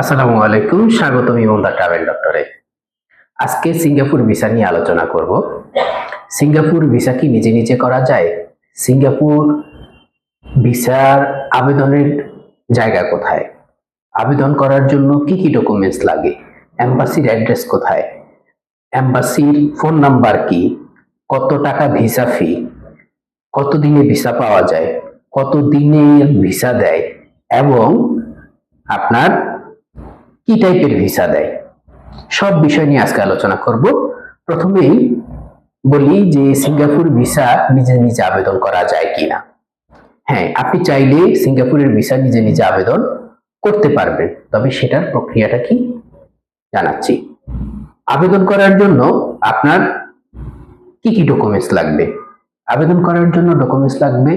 আসসালামু আলাইকুম, স্বাগতম ইমন্দা ট্রাভেল ডক্টরে। আজকে সিঙ্গাপুর ভিসা নিয়ে আলোচনা করব। সিঙ্গাপুর ভিসা কি নিজে নিজে করা যায়? সিঙ্গাপুর ভিসার আবেদনের জায়গা কোথায়? আবেদন করার জন্য কি কি ডকুমেন্টস লাগে? এম্বাসির অ্যাড্রেস কোথায়? এম্বাসির ফোন নাম্বার কি? কত টাকা ভিসা ফি কত দিনে ভিসা পাওয়া যায়? কত দিনে ভিসা দেয়? এবং আপনার কি টাইপের ভিসা দেয়? সব বিষয় নিয়ে আজকে আলোচনা করব। প্রথমেই বলি যে সিঙ্গাপুর ভিসা নিজে নিজে আবেদন করা যায় কিনা। হ্যাঁ আপনি চাইলে সিঙ্গাপুরের ভিসা নিজে নিজে আবেদন করতে পারবেন। তবে সেটার প্রক্রিয়াটা কি জানাচ্ছি। আবেদন করার জন্য আপনার কি কি ডকুমেন্টস লাগবে? আবেদন করার জন্য ডকুমেন্টস লাগবে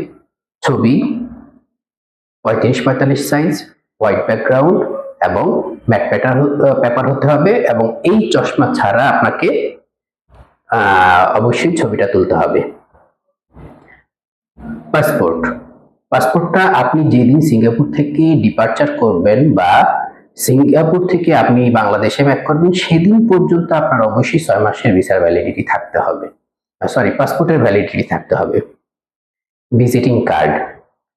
ছবি, পঁয়ত্রিশ পঁয়তাল্লিশ সাইজ হোয়াইট ব্যাকগ্রাউন্ড এবং ম্যাট পেপার পেপার হতে হবে এবং এই চশমা ছাড়া আপনাকে অবশ্যই ছবিটা তুলতে হবে। পাসপোর্ট। পাসপোর্টটা আপনি যেদিন সিঙ্গাপুর থেকে ডিপার্চার করবেন বা সিঙ্গাপুর থেকে আপনি বাংলাদেশে ব্যাক করবেন, সেদিন পর্যন্ত আপনার অবশ্যই ছয় মাসের ভিসার ভ্যালিডিটি থাকতে হবে। সরি পাসপোর্টের ভ্যালিডিটি থাকতে হবে। ভিজিটিং কার্ড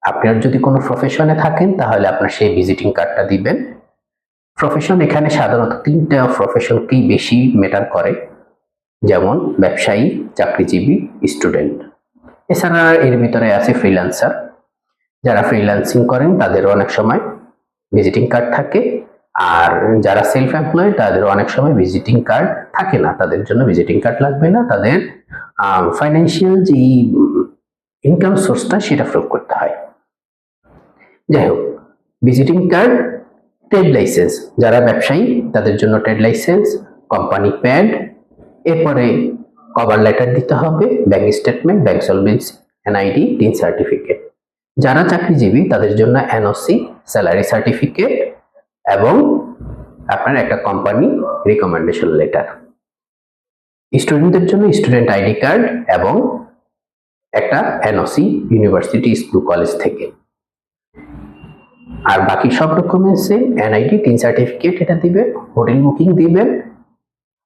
আপনার যদি কোনো প্রফেশনে থাকেন, তাহলে আপনার সেই ভিজিটিং কার্ডটা দিবেন। প্রফেশন এখানে সাধারণত তিনটা প্রফেশনকেই বেশি ম্যাটার করে। যেমন ব্যবসায়ী, চাকরিজীবী স্টুডেন্ট এছাড়া এর ভিতরে আছে ফ্রিল্যান্সার যারা ফ্রিল্যান্সিং করেন, তাদেরও অনেক সময় ভিজিটিং কার্ড থাকে। আর যারা সেলফ এমপ্লয়েড তাদেরও অনেক সময় ভিজিটিং কার্ড থাকে না। তাদের জন্য ভিজিটিং কার্ড লাগবে না। তাদের ফাইন্যান্সিয়াল যে ইনকাম সোর্সটা সেটা প্রয়োগ করতে হয়। যাই হোক ভিজিটিং কার্ড ট্রেড লাইসেন্স। যারা ব্যবসায়ী, তাদের জন্য ট্রেড লাইসেন্স, কোম্পানি প্যাড, এরপরে কভার লেটার দিতে হবে, bank statement, bank solvency, NID, TIN certificate. যারা চাকরিজীবী, তাদের জন্য এনওসি, স্যালারি সার্টিফিকেট এবং আপনার একটা কোম্পানি রিকমেন্ডেশন লেটার। স্টুডেন্টদের জন্য স্টুডেন্ট আইডি কার্ড এবং একটা এনওসি, ইউনিভার্সিটি স্কুল কলেজ থেকে। আর বাকি সব ডকুমেন্টসে এনআইডি টিন সার্টিফিকেট এটা দিবেন হোটেল বুকিং দিবেন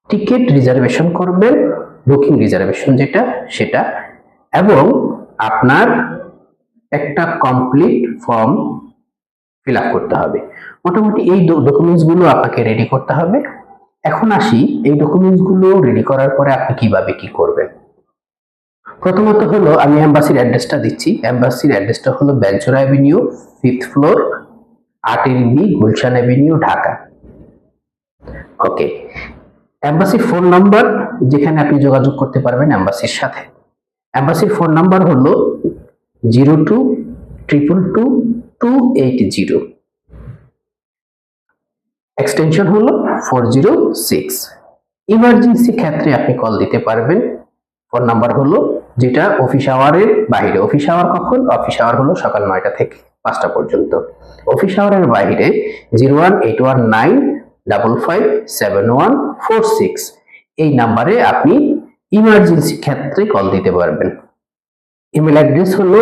টিকিট রিজার্ভেশন করবেন বুকিং রিজার্ভেশন যেটা, সেটা। এবং আপনার একটা কমপ্লিট ফর্ম ফিল করতে হবে। মোটামুটি এই ডকুমেন্টসগুলো আপনাকে রেডি করতে হবে। এখন আসি, এই ডকুমেন্টসগুলো রেডি করার পরে আপনি কীভাবে কি করবেন? প্রথমত হলো, আমি এম্বাসির অ্যাড্রেসটা দিচ্ছি। এম্বাসির অ্যাড্রেসটা হলো বেঞ্চুরা অ্যাভিনিউ ফিফথ ফ্লোর আটের B Gulshan avenue Dhaka. Okay এম্বাসির phone number যেখানে আপনি যোগাযোগ করতে পারবেন এম্বাসির সাথে। এম্বাসির ফোন নাম্বার হলো zero two triple two two eight zero. Extension হলো ফোর জিরো সিক্স। ইমার্জেন্সি ক্ষেত্রে আপনি কল দিতে পারবেন। ফোন নাম্বার হলো, যেটা অফিস আওয়ারের বাইরে। অফিস আওয়ার কখন? অফিস আওয়ার হলো সকাল নয়টা থেকে। পাঁচটা পর্যন্ত। অফিস আওয়ারের বাইরে zero one eight one nine double five seven one four six এই নাম্বারে আপনি ইমার্জেন্সি ক্ষেত্রে কল দিতে পারবেন। ইমেল অ্যাড্রেস হলো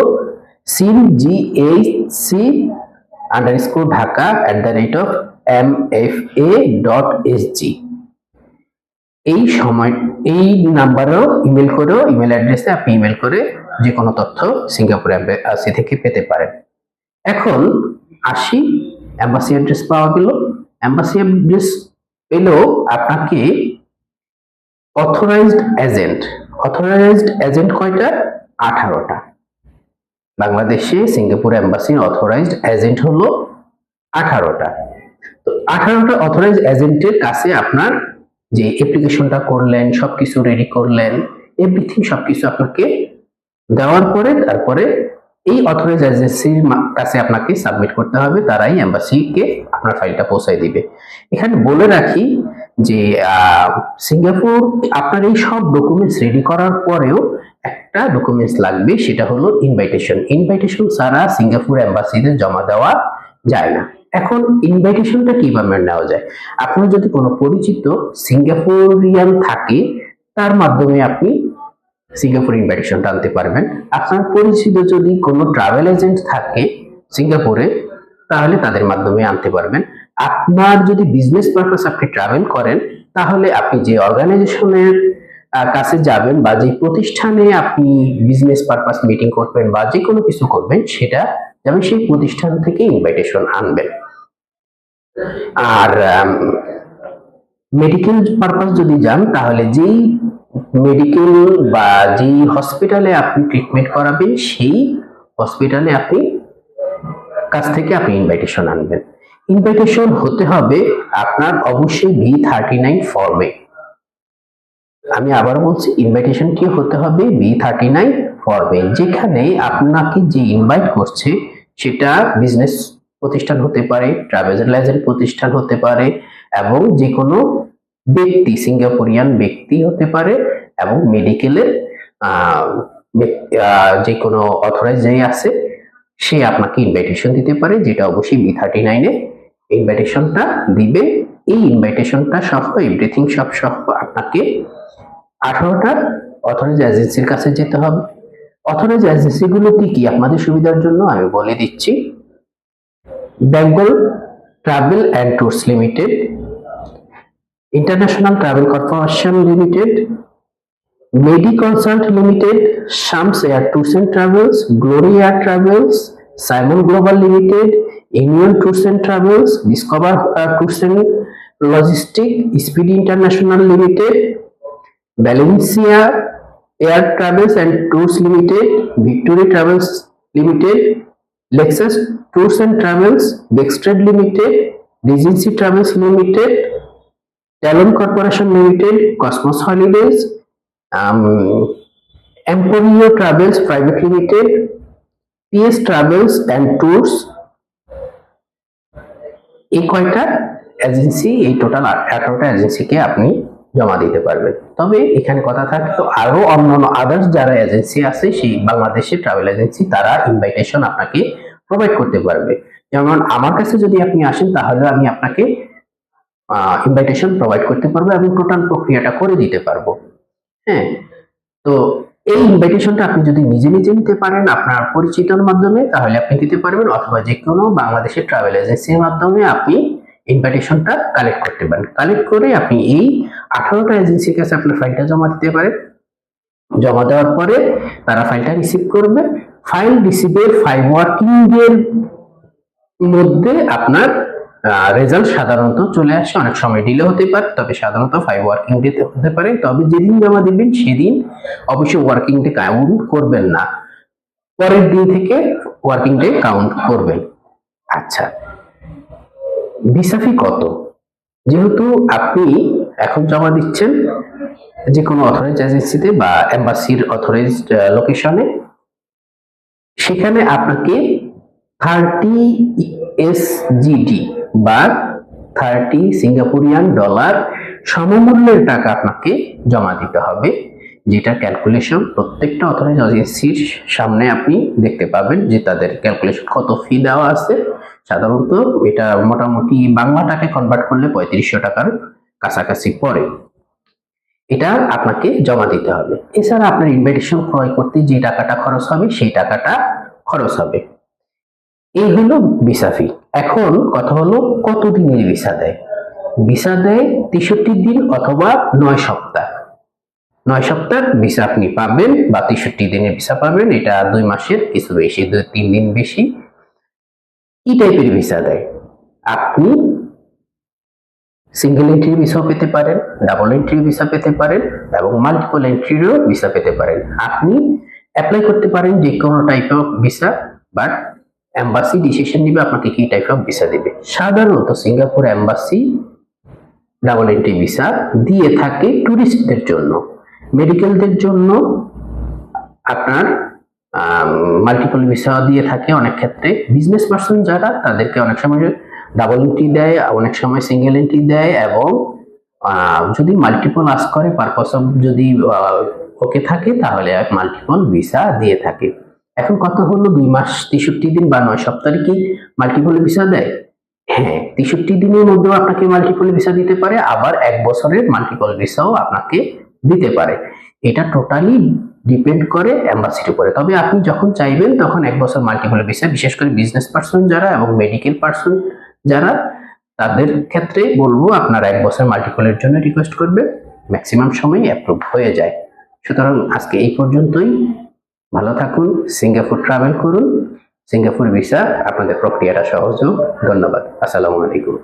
scene G H C underscore Dhaka at the rate of M F A dot S G এই সময়, এই নাম্বারেও ইমেল করেও ইমেল অ্যাড্রেসে আপনি ইমেল করে যে কোনো তথ্য সিঙ্গাপুর অ্যাম্বাসি থেকে পেতে পারেন। এখন আসি অ্যাম্বাসি অ্যাড্রেস পাওয়া গেল। অ্যাম্বাসি অ্যাড্রেস পেলেও আপনাকে অথরাইজড এজেন্ট অথরাইজড এজেন্ট কয়টা? আঠারোটা। বাংলাদেশে সিঙ্গাপুর অ্যাম্বাসির অথরাইজড এজেন্ট হলো আঠারোটা। তো আঠারোটা অথরাইজড এজেন্টের কাছে আপনার যে অ্যাপ্লিকেশনটা করলেন, সবকিছু রেডি করলেন এভরিথিং সবকিছু আপনাকে দেওয়ার পরে তারপরে এই অথরাইজ এজেন্সির কাছে আপনাকে সাবমিট করতে হবে, তারাই এম্বাসিকে আপনার ফাইলটা পৌঁছায় দিবে। এখানে বলে রাখি যে সিঙ্গাপুর, আপনার এই সব ডকুমেন্টস রেডি করার পরেও একটা ডকুমেন্টস লাগবে, সেটা হলো ইনভাইটেশন ইনভাইটেশন ছাড়া সিঙ্গাপুর এম্বাসিতে জমা দেওয়া যায় না। এখন ইনভাইটেশনটা কীভাবে নেওয়া যায়? আপনার যদি কোনো পরিচিত সিঙ্গাপুরিয়ান থাকে, তার মাধ্যমে আপনি সিঙ্গাপুর ইনভাইটেশনটা আনতে পারবেন। আপনার পরিচিত যদি কোনো ট্রাভেল এজেন্ট থাকে সিঙ্গাপুরে, তাহলে তাদের মাধ্যমে আনতে পারবেন। আপনার যদি বিজনেস পারপাস আপনি ট্রাভেল করেন, তাহলে আপনি যে অর্গানাইজেশনের কাছে যাবেন বা যে প্রতিষ্ঠানে আপনি বিজনেস পারপাস মিটিং করবেন বা যে কোনো কিছু করবেন, সেটা যেমন সেই প্রতিষ্ঠান থেকে ইনভাইটেশন আনবেন। আর মেডিকেল পারপাস যদি যান, তাহলে যেই মেডিকেল বা যেই হসপিটালে আপনি ট্রিটমেন্ট করাবেন, সেই হসপিটালে আপনি কাছ থেকে আপনি ইনভাইটেশন আনবেন। ইনভাইটেশন হতে হবে আপনার অবশ্যই ভি থার্টি নাইন ফর্মে আমি আবার বলছি ইনভাইটেশন কি হতে হবে? বি থার্টি নাইন ফর্মে যেখানে আপনাকে যে ইনভাইট করছে, সেটা বিজনেস প্রতিষ্ঠান হতে পারে ট্রাভেল এজেন্ট প্রতিষ্ঠান হতে পারে, এবং যে কোনো ব্যক্তি সিঙ্গাপুরিয়ান ব্যক্তি হতে পারে এবং মেডিকেলের যে কোনো অথরাইজ যে আছে, সে আপনাকে ইনভাইটেশন দিতে পারে, যেটা অবশ্যই বি থার্টি নাইনে ইনভাইটেশনটা দিবে। এই ইনভাইটেশনটা সহ এভরিথিং সব সহ আপনাকে আঠারোটা অথরাইজ এজেন্সির কাছে যেতে হবে। অথরাইজ এজেন্সিগুলো কি কি? আপনাদের সুবিধার জন্য আমি বলে দিচ্ছি। Bengal travel and tours limited international travel corporation limited medi consult limited Shams air tours and travels glory air travels Simon global limited union tours and travels discover tours and logistic speed international limited Valencia air travels and tours limited victory travels limited Lexus tours and travels Bextrade limited Regency travels limited Talon corporation limited Cosmos holidays Emporio travels private limited PS travels and tours এই কয়টা agency এই total আঠারোটা এজেন্সিকে আপনি জমা দিতে পারবেন? তবে এখানে কথা থাকতো আরও অন্যান্য আদার্স যারা এজেন্সি আছে, সেই বাংলাদেশের ট্রাভেল এজেন্সি তারা ইনভাইটেশন আপনাকে প্রোভাইড করতে পারবে। যেমন আমার কাছে যদি আপনি আসেন, তাহলে আমি আপনাকে ইনভাইটেশন প্রোভাইড করতে পারব এবং টোটাল প্রক্রিয়াটা করে দিতে পারব। হ্যাঁ? তো এই ইনভাইটেশনটা আপনি যদি নিজে নিজে নিতে পারেন আপনার পরিচিতর মাধ্যমে, তাহলে আপনি দিতে পারবেন অথবা যে কোনো বাংলাদেশের ট্রাভেল এজেন্সির মাধ্যমে আপনি ইনভাইটেশনটা কালেক্ট করতে পারেন। কালেক্ট করে আপনি এই আঠারোটা এজেন্সির কাছে আপনার ফাইলটা জমা দিতে পারেন। জমা দেওয়ার পরে তারা ফাইলটা রিসিভ করবে। ফাইল রিসিভের ফাইভ ওয়ার্কিং মধ্যে আপনার রেজাল্ট সাধারণত চলে আসে, অনেক সময় ডিলে হতে পারে, তবে সাধারণত ফাইভ ওয়ার্কিং ডে হতে পারে। তবে যেদিন জমা দিবেন, সেদিন অবশ্যই ওয়ার্কিং ডে কাউন্ট করবেন না। পরের দিন থেকে ওয়ার্কিং ডে কাউন্ট করবেন। আচ্ছা ভিসা ফি কত? যেহেতু আপনি এখন জমা দিচ্ছেন যে কোনো অথরাইজ এজেন্সিতে বা এম্বাসির অথরাইজ লোকেশনে সেখানে আপনাকে থার্টি এসজিডি বা থার্টি সিঙ্গাপুরিয়ান ডলার সমমূল্যের টাকা আপনাকে জমা দিতে হবে, যেটা ক্যালকুলেশন প্রত্যেকটা অথরাইজ এজেন্সির সামনে আপনি দেখতে পাবেন যে তাদের ক্যালকুলেশন কত ফি দেওয়া আছে। সাধারণত এটা মোটামুটি বাংলা টাকায় কনভার্ট করলে পঁয়ত্রিশশো টাকার কাছাকাছি পড়ে। এটা আপনাকে জমা দিতে হবে। এছাড়া আপনার ইনভাইটেশন ক্রয় করতে যে টাকাটা খরচ হবে, সেই টাকাটা খরচ হবে। এই হলো ভিসা ফি এখন কথা হলো কত দিনের ভিসা দেয়? ভিসা দেয় তেষট্টি দিন অথবা নয় সপ্তাহ। নয় সপ্তাহ ভিসা আপনি পাবেন বা তেষট্টি দিনের ভিসা পাবেন, এটা দুই মাসের কিছু বেশি, দুই তিন দিন বেশি। কি টাইপের ভিসা দেয়? আপনি সিঙ্গেল এন্ট্রি ভিসা পেতে পারেন ডাবল এন্ট্রি ভিসা পেতে পারেন এবং মাল্টিপল এন্ট্রিরও ভিসা পেতে পারেন। আপনি অ্যাপ্লাই করতে পারেন যে কোনো type of visa but embassy decision নিবে আপনাকে কি টাইপ অফ ভিসা দিবে? সাধারণত Singapore embassy double entry visa দিয়ে থাকে টুরিস্টদের জন্য। মেডিকেলদের জন্য আপনার মাল্টিপল ভিসা দিয়ে থাকে অনেক ক্ষেত্রে। বিজনেস পার্সন যারা, তাদেরকে অনেক সময় ডাবল এন্ট্রি দেয়, অনেক সময় সিঙ্গেল এন্ট্রি দেয় এবং যদি মাল্টিপল আস করে পারপাস অফ যদি ওকে থাকে, তাহলে মাল্টিপল ভিসা দিয়ে থাকে। এখন কথা হলো দুই মাস তেষট্টি দিন বা নয় সপ্তাহে কি মাল্টিপল ভিসা দেয়? হ্যাঁ তেষট্টি দিনের মধ্যেও আপনাকে মাল্টিপল ভিসা দিতে পারে, আবার এক বছরের মাল্টিপল ভিসাও আপনাকে দিতে পারে। এটা টোটালি ডিপেন্ড করে অ্যাম্বাসির উপরে। তবে আপনি যখন চাইবেন তখন এক বছর মাল্টিপল ভিসা বিশেষ করে বিজনেস পার্সন যারা এবং মেডিকেল পার্সন যারা, তাদের ক্ষেত্রে বলব আপনারা এক বছর মাল্টিপলের জন্য রিকোয়েস্ট করবে ম্যাক্সিমাম সময় অ্যাপ্রুভ হয়ে যায়। সুতরাং আজকে এই পর্যন্তই। ভালো থাকুন সিঙ্গাপুর ট্রাভেল করুন সিঙ্গাপুর ভিসা আপনাদের প্রক্রিয়াটা সহজ হোক। ধন্যবাদ। আসসালামু আলাইকুম।